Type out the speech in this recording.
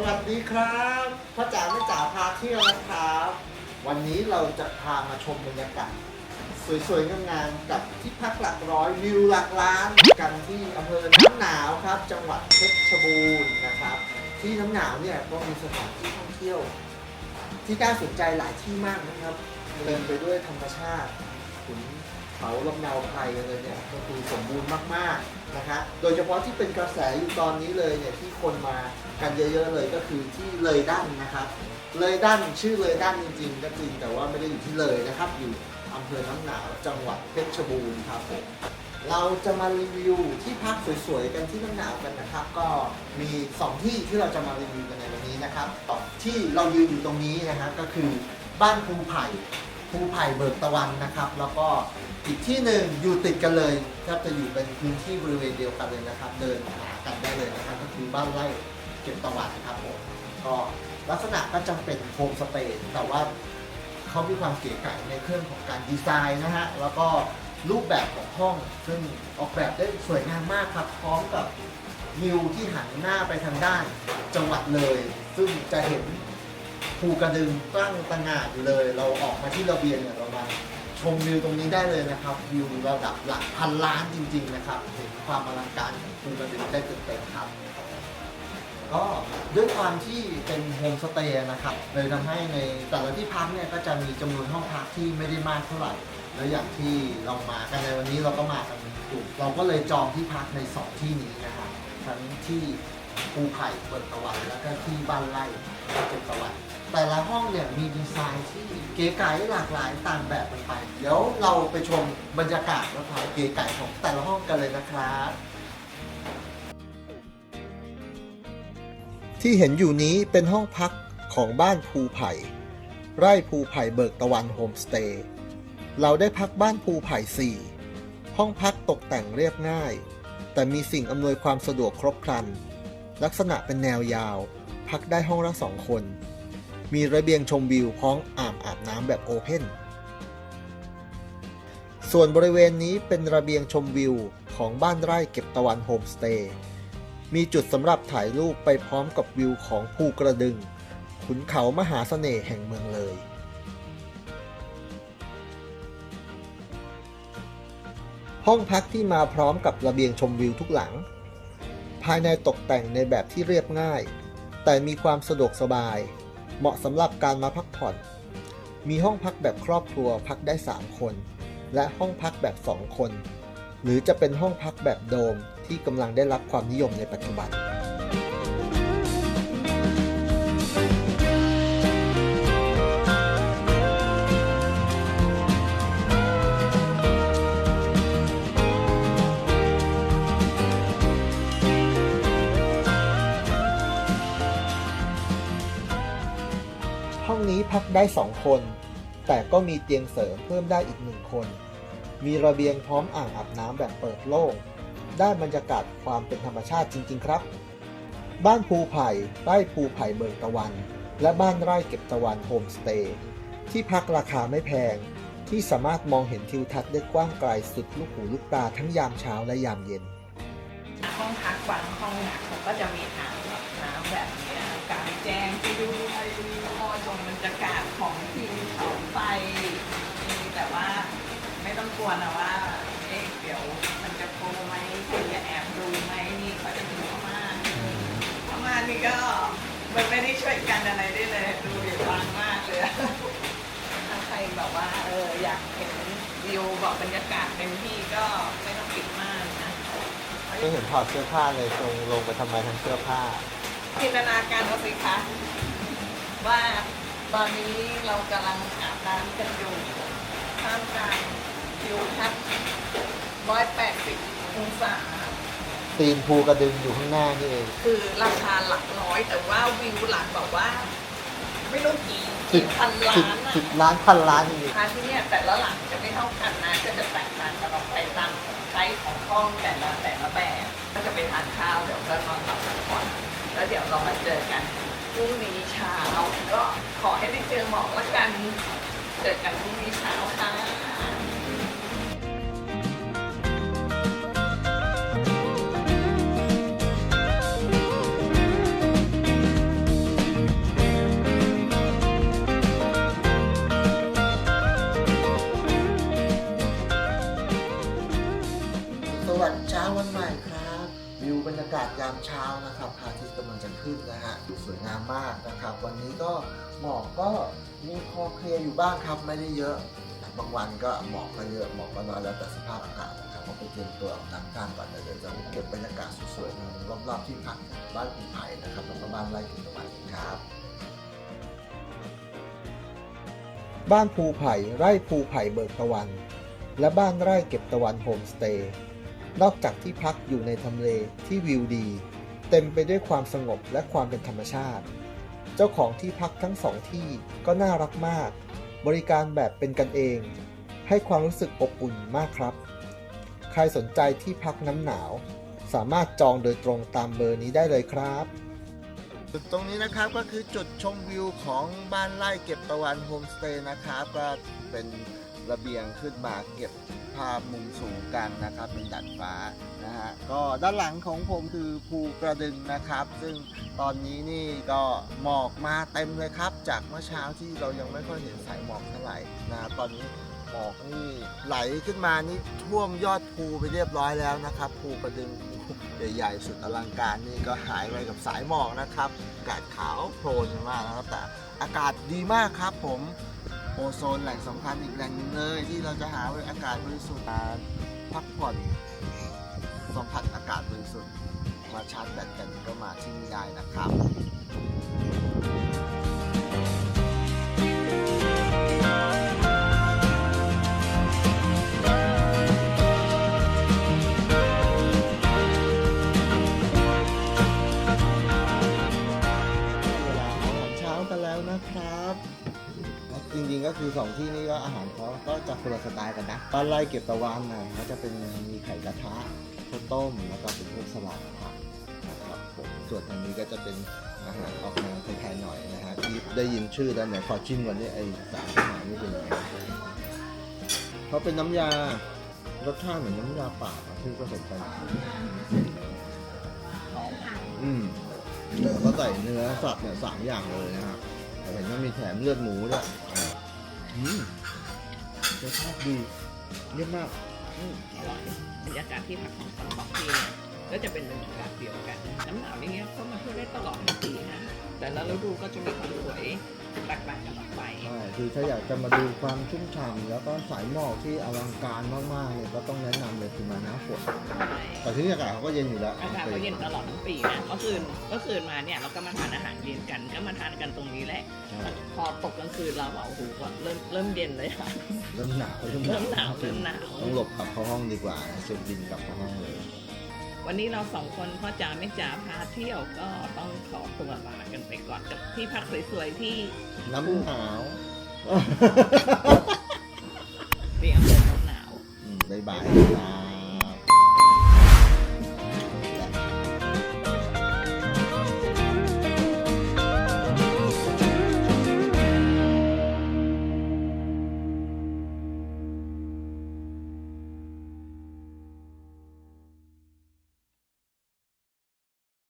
ดีครับพ่อจ๋าแม่จ๋าพาเที่ยวนะครับ วันนี้เราจะพามาชมบรรยากาศสวยๆงามๆกับที่พักหลักร้อยวิวหลักล้านกันที่อำเภอน้ำหนาวครับ จังหวัดเพชรบูรณ์นะครับ ที่น้ำหนาวเนี่ยก็มีสถานที่ท่องเที่ยว ที่น่าสนใจหลายที่มากนะครับเต็มไปด้วยธรรมชาติขุน เขาลำเนาไพรอะไรเนี่ยก็คือสมบูรณ์มากๆนะฮะโดยเฉพาะที่เป็นกระแสอยู่ตอนนี้เลยเนี่ยที่คนมากันเยอะๆเลยก็คือที่เลยด้านนะครับ เลยด้านชื่อเลยด้านจริงๆก็จริงแต่ว่าไม่ได้อยู่ที่เลยนะครับ อยู่อำเภอน้ำหนาวจังหวัดเพชรบูรณ์ครับผมเราจะมารีวิวที่พักสวยๆกันที่น้ำหนาวกันนะครับ ก็มี 2 ที่ที่เราจะมารีวิวกันในวันนี้นะครับที่เรายืนอยู่ตรงนี้นะฮะก็คือบ้านภูไผ่ ภูไผ่เบิกตะวันนะครับ แล้วก็อีกที่หนึ่งอยู่ติดกันเลยก็จะอยู่เป็นพื้นที่บริเวณเดียวกันเลยนะครับ เดินหากันได้เลยนะครับก็คือบ้านไร่เก็บตะวันครับผมก็ลักษณะก็จะเป็นโฮมสเตย์แต่ว่าเขามีความเก๋ไก๋ในเครื่องของการดีไซน์นะฮะแล้วก็รูปแบบของห้อง ซึ่งออกแบบได้สวยงามมากครับ พร้อมกับวิวที่หันหน้าไปทางด้านจังหวัดเลย ซึ่งจะเห็น ภูกระดึงตั้งตระหง่านอยู่เลย เราออกมาที่ระเบียงเนี่ยเรามาชมวิวตรงนี้ได้เลยนะครับ วิวระดับหลักพันล้านจริง ๆ นะครับ เห็นความอลังการของภูกระดึงได้เต็มๆครับ ก็ด้วยความที่เป็นโฮมสเตย์นะครับเลยทำให้ในแต่ละที่พักเนี่ยก็จะมีจำนวนห้องพักที่ไม่ได้มากเท่าไหร่ แล้วอย่างที่เรามากันในวันนี้เราก็มากันเป็นกลุ่มเราก็เลยจองที่พักในสองที่นี้นะครับทั้งที่ ภูไผ่เปิดตะวันแล้วก็ที่บ้านไร่เปิดตะวันแต่ละห้องเนี่ยมีดีไซน์ที่เก๋ไก๋หลากหลายต่างแบบกันไป เดี๋ยวเราไปชมบรรยากาศและความเก๋ไก๋ของแต่ละห้องกันเลยนะครับ ที่เห็นอยู่นี้เป็นห้องพักของบ้านภูไผ่ ไร่ภูไผ่เบิกตะวันโฮมสเตย์เราได้พักบ้านภูไผ่4ห้องพักตกแต่งเรียบง่าย แต่มีสิ่งอำนวยความสะดวกครบครัน ลักษณะเป็นแนวยาว พักได้ห้องละสองคน มีระเบียงชมวิวพร้อมอ่างอาบน้ำแบบโอเพนส่วนบริเวณนี้เป็นระเบียงชมวิวของบ้านไร่เก็บตะวันโฮมสเตย์ มีจุดสำหรับถ่ายรูปไปพร้อมกับวิวของภูกระดึง ขุนเขามหาเสน่ห์แห่งเมืองเลย ห้องพักที่มาพร้อมกับระเบียงชมวิวทุกหลัง ภายในตกแต่งในแบบที่เรียบง่าย แต่มีความสะดวกสบาย เหมาะสำหรับการมาพักผ่อน มีห้องพักแบบครอบครัวพักได้ 3 คน และห้องพักแบบ 2 คน หรือจะเป็นห้องพักแบบโดมที่กำลังได้รับความนิยมในปัจจุบัน ได้ 2 คน แต่ก็มีเตียงเสริมเพิ่มได้อีกหนึ่งคน มีระเบียงพร้อมอ่างอาบน้ำแบบเปิดโล่ง ได้บรรยากาศความเป็นธรรมชาติจริง ๆ ครับ บ้านภูไผ่ใต้ภูไผ่เบิกตะวัน และบ้านไร่เก็บตะวันโฮมสเตย์ที่พักราคาไม่แพง ที่สามารถมองเห็นทิวทัศน์ได้กว้างไกลสุดลูกหูลูกตาทั้งยามเช้าและยามเย็น ห้องพักบางห้องเนี่ยเขาก็จะมีอ่าง รรยากาศของทิวเขาไฟมีแต่ว่าไม่ต้องกลัวนะว่าเอ๊ะเดี๋ยวมันจะโกไหมคุณจะแอบดูไหมนี่เขาจะมีพม่านพม่านนี่ก็มันไม่ได้ช่วยกันอะไรได้เลยดูเดือดร้อนมากเลยถ้าใครแบบว่าเอออยากเห็นวิวแบบบรรยากาศเต็มที่ก็ไม่ต้องปิดมานนะไม่เห็นถอดเสื้อผ้าเลยตรงลงไปทำไมทั้งเสื้อผ้าจินตนาการเอาสิคะว่า ตอนนี้เรากำลังอาบน้ำกันอยู่ท่ามกลางทิวทัศน์180 องศา ตีนภูกระดึงอยู่ข้างหน้านี่เอง คือราคาหลักร้อยแต่ว่าวิวหลักแบบว่า ไม่รู้กี่สิบกี่พันล้าสิบนอะสิบล้านพันล้านจริงราคาที่เนี่ยแต่ละหลังจะไม่เท่ากันนะก็จะแตกต่างกันออกไปตามไซส์ของห้องแต่ละแต่ละแบบก็จะไปทานข้าวเดี๋ยวก็นอนหลับพักผ่อนแล้วเดี๋ยวเรามาเจอกันพรุ่งนี้เช้า ก็ขอให้ได้เจอหมอกละกัน เจอกันพรุ่งนี้เช้าค่ะ ยามเช้านะครับพระอาทิตย์กำลังจะขึ้นนะฮะสวยงามมากนะครับ วันนี้ก็หมอกก็มีพอเคลียร์อยู่บ้างครับไม่ได้เยอะบางวันก็หมอกก็เยอะหมอกก็น้อยแล้วแต่สภาพอากาศนะครับผมไปเตรียมตัวอาบน้ำกลางก่อนเดี๋ยวจะเก็บบรรยากาศสวยๆรอบๆที่พักบ้านภูไผ่นะครับแล้วก็บ้านไร่กินตะวันครับบ้านภูไผ่ไร่ภูไผ่เบิกตะวัน และบ้านไร่เก็บตะวันโฮมสเตย์ นอกจากที่พักอยู่ในทำเลที่วิวดี เต็มไปด้วยความสงบและความเป็นธรรมชาติ เจ้าของที่พักทั้งสองที่ก็น่ารักมาก บริการแบบเป็นกันเอง ให้ความรู้สึกอบอุ่นมากครับ ใครสนใจที่พักน้ำหนาว สามารถจองโดยตรงตามเบอร์นี้ได้เลยครับจุดตรงนี้นะครับก็คือจุดชมวิวของบ้านไร่เก็บตะวันโฮมสเตย์นะครับ ก็เป็น ระเบียงขึ้นมาเก็บภาพมุมสูงกันนะครับเป็นดัดฟ้านะฮะก็ด้านหลังของผมคือภูกระดึงนะครับ ซึ่งตอนนี้นี่ก็หมอกมาเต็มเลยครับ จากเมื่อเช้าที่เรายังไม่ค่อยเห็นสายหมอกเท่าไหร่นะตอนนี้หมอกนี่ไหลขึ้นมานี่ท่วมยอดภูไปเรียบร้อยแล้วนะครับภูกระดึงใหญ่ๆสุดอลังการนี่ก็หายไปกับสายหมอกนะครับอากาศขาวโพลนมากนะครับแต่อากาศดีมากครับผม โอโซนแหล่งสำคัญอีกแหล่งหนึ่งเลย ที่เราจะหาอากาศบริสุทธิ์พักผ่อนสัมผัสอากาศบริสุทธิ์มาชาร์จแบตกันก็มาที่นี่ได้นะครับ แล้วนะครับจริงๆก็คือสองที่นี้ก็อาหารเขาก็จะคนละสไตล์กันนะบ้านไร่เก็บตะวันนะเขาจะเป็นมีไข่กระทะข้าวต้มแล้วก็เป็นพวกสลัดผักนะครับผมส่วนทางนี้ก็จะเป็นอาหารออกแนวไทยๆหน่อยนะฮะที่ได้ยินชื่อแล้วไหนขอชิมก่อนนี่ไอ้สามอาหารนี่เป็นยังไงเขาเป็นน้ำยารสชาติเหมือนน้ำยาป่าอะที่ผสมกันอืม แล้วก็ใส่เนื้อสัตว์เนี่ยสามอย่างเลยนะครับแต่เห็นว่ามีแถมเลือดหมูด้วยอ่าอืมรสชาติดีเยี่ยมมากอืมอร่อยบรรยากาศที่พักของสองที่เนี่ยก็จะเป็นบรรยากาศเดียวกัน น้ำหนาวอย่างเงี้ยก็มาเที่ยวได้ตลอดทั้งปีนะ แต่ละฤดูก็จะมีความสวยแตกต่างกันออกไป ใช่คือถ้าอยากจะมาดูความชุ่มฉ่ำแล้วก็สายหมอกที่อลังการมากๆเนี่ย ก็ต้องแนะนำเลยคือมาหน้าฝนแต่ที่นี่อากาศเขาก็เย็นอยู่แล้วอากาศก็เย็นตลอดทั้งปีนะเมื่อคืนเมื่อคืนมาเนี่ยเราก็มาทานอาหารเย็นกันก็มาทานกันตรงนี้แหละ ใช่พอตกกลางคืนเราบอกโอ้โหว่าเริ่มเริ่มเย็นเลยค่ะ เริ่มหนาวเริ่มหนาวเริ่มหนาว ต้องหลบกลับเข้าห้องดีกว่าเช็คบินกลับเข้าห้องเลย วันนี้เราสองคนพ่อจ๋าแม่จ๋าพาเที่ยวก็ต้องขอตัวลากันไปก่อนกับที่พักสวยๆที่น้ำหนาว Bye.